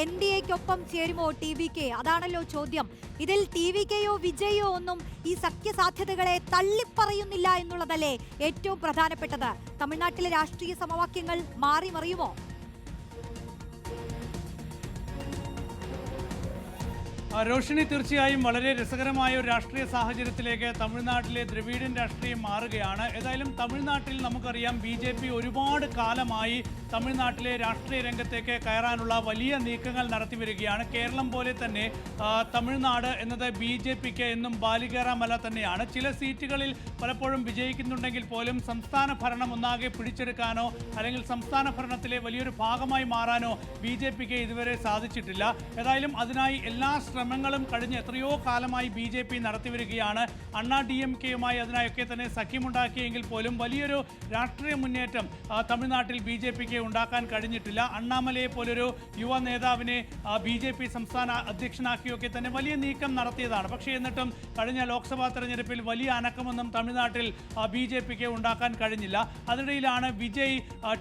N D എക്കൊപ്പം ചേരുമോ T V K അതാണല്ലോ ചോദ്യം. ഇതിൽ ടി വി കെയോ വിജയോ ഒന്നും ഈ സഖ്യസാധ്യതകളെ തള്ളിപ്പറയുന്നില്ല എന്നുള്ളതല്ലേ ഏറ്റവും പ്രധാനപ്പെട്ടത്? തമിഴ്നാട്ടിലെ രാഷ്ട്രീയ സമവാക്യങ്ങൾ മാറി മറിയുമോ രോഷിണി തീർച്ചയായും വളരെ രസകരമായ ഒരു രാഷ്ട്രീയ സാഹചര്യത്തിലേക്ക് തമിഴ്നാട്ടിലെ ദ്രവീഡൻ രാഷ്ട്രീയം മാറുകയാണ്. ഏതായാലും തമിഴ്നാട്ടിൽ നമുക്കറിയാം ബി ജെ പി ഒരുപാട് കാലമായി തമിഴ്നാട്ടിലെ രാഷ്ട്രീയ രംഗത്തേക്ക് കയറാനുള്ള വലിയ നീക്കങ്ങൾ നടത്തി വരികയാണ്. കേരളം പോലെ തന്നെ തമിഴ്നാട് എന്നത് ബി ജെ പിക്ക് എന്നും ബാലികേറാമല തന്നെയാണ്. ചില സീറ്റുകളിൽ പലപ്പോഴും വിജയിക്കുന്നുണ്ടെങ്കിൽ പോലും സംസ്ഥാന ഭരണം ഒന്നാകെ പിടിച്ചെടുക്കാനോ അല്ലെങ്കിൽ സംസ്ഥാന ഭരണത്തിലെ വലിയൊരു ഭാഗമായി മാറാനോ ബി ഇതുവരെ സാധിച്ചിട്ടില്ല. ഏതായാലും അതിനായി എല്ലാ ശ്രമങ്ങളും കഴിഞ്ഞ് എത്രയോ കാലമായി ബി ജെ പി നടത്തിവരികയാണ്. അണ്ണാ ഡി എം കെയുമായി അതിനായൊക്കെ തന്നെ സഖ്യമുണ്ടാക്കിയെങ്കിൽ പോലും വലിയൊരു രാഷ്ട്രീയ മുന്നേറ്റം തമിഴ്നാട്ടിൽ ബി ജെ പിക്ക് ഉണ്ടാക്കാൻ കഴിഞ്ഞിട്ടില്ല. അണ്ണാമലയെ പോലൊരു യുവ നേതാവിനെ ബി ജെ പി സംസ്ഥാന അധ്യക്ഷനാക്കിയൊക്കെ തന്നെ വലിയ നീക്കം നടത്തിയതാണ്. പക്ഷേ എന്നിട്ടും കഴിഞ്ഞ ലോക്സഭാ തെരഞ്ഞെടുപ്പിൽ വലിയ അനക്കമൊന്നും തമിഴ്നാട്ടിൽ ബി ജെ പിക്ക് ഉണ്ടാക്കാൻ കഴിഞ്ഞില്ല. അതിനിടയിലാണ് വിജയ്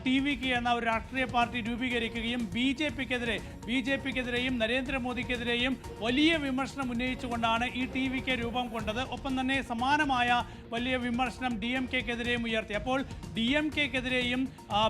ടി വി കെ എന്ന ഒരു രാഷ്ട്രീയ പാർട്ടി രൂപീകരിക്കുകയും ബി ജെ പിക്കെതിരെ ബി ജെ പിക്കെതിരെയും നരേന്ദ്രമോദിക്കെതിരെയും വലിയ വിമർശനം ഉന്നയിച്ചുകൊണ്ടാണ് ഈ ടി വിക്ക് രൂപം കൊണ്ടത്. ഒപ്പം തന്നെ സമാനമായ വലിയ വിമർശനം ഡി എം കെക്കെതിരെയും ഉയർത്തി. അപ്പോൾ ഡി എം കെക്കെതിരെയും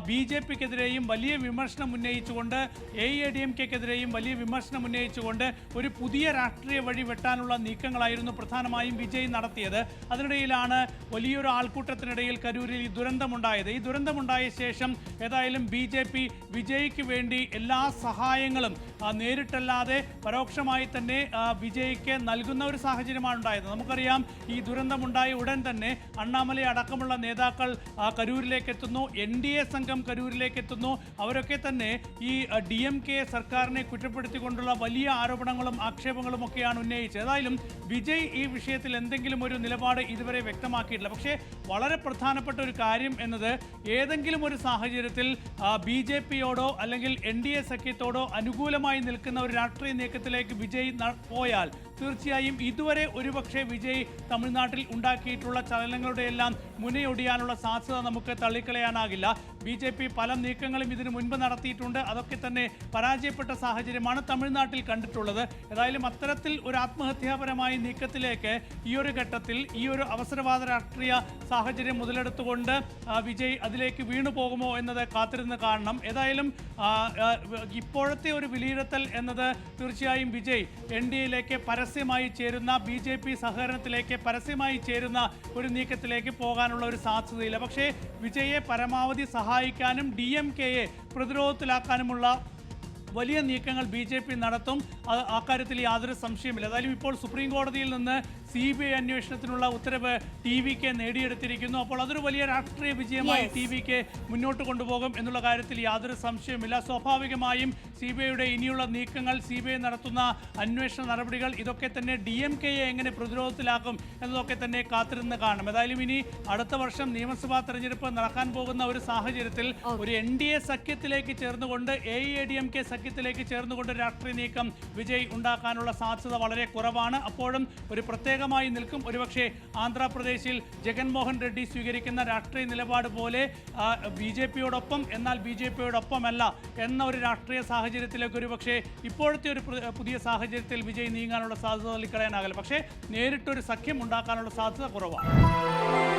ബി ജെ പിക്കെതിരെയും വലിയ വിമർശനം ഉന്നയിച്ചുകൊണ്ട് എ എ ഡി എം കെക്കെതിരെയും വലിയ വിമർശനം ഉന്നയിച്ചുകൊണ്ട് ഒരു പുതിയ രാഷ്ട്രീയ വഴി വെട്ടാനുള്ള നീക്കങ്ങളായിരുന്നു പ്രധാനമായും വിജയ് നടത്തിയത്. അതിനിടയിലാണ് വലിയൊരു ആൾക്കൂട്ടത്തിനിടയിൽ കരൂരിൽ ഈ ദുരന്തമുണ്ടായത്. ഈ ദുരന്തമുണ്ടായ ശേഷം ഏതായാലും ബി ജെ പി വിജയ്ക്ക് വേണ്ടി എല്ലാ സഹായങ്ങളും നേരിട്ടല്ലാതെ പരോക്ഷമായി തന്നെ ആ, വിജയ്ക്ക് നൽകുന്ന ഒരു സാഹചര്യമാണ് ഉണ്ടായത്. നമുക്കറിയാം ഈ ദുരന്തമുണ്ടായ ഉടൻ തന്നെ അണ്ണാമലൈ അടക്കമുള്ള നേതാക്കൾ കരൂരിലേക്ക് എത്തുന്നു എൻ ഡി എ സംഘം കരൂരിലേക്ക് എത്തുന്നു അവരൊക്കെ തന്നെ ഈ ഡി എം കെ സർക്കാരിനെ കുറ്റപ്പെടുത്തിക്കൊണ്ടുള്ള വലിയ ആരോപണങ്ങളും ആക്ഷേപങ്ങളും ഒക്കെയാണ് ഉന്നയിച്ചത്. ഏതായാലും വിജയ് ഈ വിഷയത്തിൽ എന്തെങ്കിലും ഒരു നിലപാട് ഇതുവരെ വ്യക്തമാക്കിയിട്ടില്ല. പക്ഷേ വളരെ പ്രധാനപ്പെട്ട ഒരു കാര്യം എന്നത് ഏതെങ്കിലും ഒരു സാഹചര്യത്തിൽ ബി ജെ പിയോടോ അല്ലെങ്കിൽ എൻ ഡി എ സഖ്യത്തോടോ അനുകൂലമായി നിൽക്കുന്ന ഒരു രാഷ്ട്രീയ നീക്കത്തിലേക്ക് വിജയ് പോയാൽ തീർച്ചയായും ഇതുവരെ ഒരുപക്ഷെ വിജയ് തമിഴ്നാട്ടിൽ ഉണ്ടാക്കിയിട്ടുള്ള ചലനങ്ങളുടെ എല്ലാം മുനയൊടിയാനുള്ള സാധ്യത നമുക്ക് തള്ളിക്കളയാനാകില്ല. ബി ജെ പി പല നീക്കങ്ങളും ഇതിനു മുൻപ് നടത്തിയിട്ടുണ്ട്. അതൊക്കെ തന്നെ പരാജയപ്പെട്ട സാഹചര്യമാണ് തമിഴ്നാട്ടിൽ കണ്ടിട്ടുള്ളത്. ഏതായാലും അത്തരത്തിൽ ഒരു ആത്മഹത്യാപരമായ നീക്കത്തിലേക്ക് ഈ ഒരു ഘട്ടത്തിൽ ഈ ഒരു അവസരവാദ രാഷ്ട്രീയ സാഹചര്യം മുതലെടുത്തുകൊണ്ട് വിജയ് അതിലേക്ക് വീണു പോകുമോ എന്നത് കാത്തിരുന്ന് കാണണം. ഏതായാലും ഇപ്പോഴത്തെ ഒരു വിലയിരുത്തൽ എന്നത് തീർച്ചയായും വിജയ് എൻ ഡി എയിലേക്ക് പരസ്യമായി ചേരുന്ന ബി ജെ പി സഹകരണത്തിലേക്ക് പരസ്യമായി ചേരുന്ന ഒരു നീക്കത്തിലേക്ക് പോകാനുള്ള ഒരു സാധ്യതയില്ല. പക്ഷേ വിജയെ പരമാവധി സഹായിക്കാനും ഡി എം കെയെ പ്രതിരോധത്തിലാക്കാനുമുള്ള വലിയ നീക്കങ്ങൾ ബി ജെ പി നടത്തും. അക്കാര്യത്തിൽ യാതൊരു സംശയമില്ല ഏതായാലും ഇപ്പോൾ സുപ്രീം കോടതിയിൽ നിന്ന് സി ബി ഐ അന്വേഷണത്തിനുള്ള ഉത്തരവ് ടി വി കെ നേടിയെടുത്തിരിക്കുന്നു. അപ്പോൾ അതൊരു വലിയ രാഷ്ട്രീയ വിജയമായി ടി വി കെ മുന്നോട്ട് കൊണ്ടുപോകും എന്നുള്ള കാര്യത്തിൽ യാതൊരു സംശയവുമില്ല. സ്വാഭാവികമായും സി ബി ഐയുടെ ഇനിയുള്ള നീക്കങ്ങൾ സി ബി ഐ നടത്തുന്ന അന്വേഷണ നടപടികൾ ഇതൊക്കെ തന്നെ ഡി എം കെയെ എങ്ങനെ പ്രതിരോധത്തിലാക്കും എന്നതൊക്കെ തന്നെ കാത്തിരുന്ന് കാണും. ഏതായാലും ഇനി അടുത്ത വർഷം നിയമസഭാ തെരഞ്ഞെടുപ്പ് നടക്കാൻ പോകുന്ന ഒരു സാഹചര്യത്തിൽ ഒരു എൻ ഡി എ സഖ്യത്തിലേക്ക് ചേർന്നുകൊണ്ട് A A D M K സഖ്യത്തിലേക്ക് ചേർന്നുകൊണ്ട് രാഷ്ട്രീയ നീക്കം വിജയ് ഉണ്ടാക്കാനുള്ള സാധ്യത വളരെ കുറവാണ്. അപ്പോഴും ഒരു പ്രത്യേകമായി നിൽക്കും. ഒരുപക്ഷെ ആന്ധ്രാപ്രദേശിൽ ജഗൻമോഹൻ റെഡ്ഡി സ്വീകരിക്കുന്ന രാഷ്ട്രീയ നിലപാട് പോലെ ബി ജെ പിയോടൊപ്പം എന്നാൽ ബി ജെ പിയോടൊപ്പമല്ല എന്ന ഒരു രാഷ്ട്രീയ സാഹചര്യത്തിലേക്ക് ഒരുപക്ഷെ ഇപ്പോഴത്തെ ഒരു പുതിയ സാഹചര്യത്തിൽ വിജയ് നീങ്ങാനുള്ള സാധ്യത തള്ളിക്കളയാനാകില്ല. പക്ഷേ നേരിട്ടൊരു സഖ്യം ഉണ്ടാക്കാനുള്ള സാധ്യത കുറവാണ്.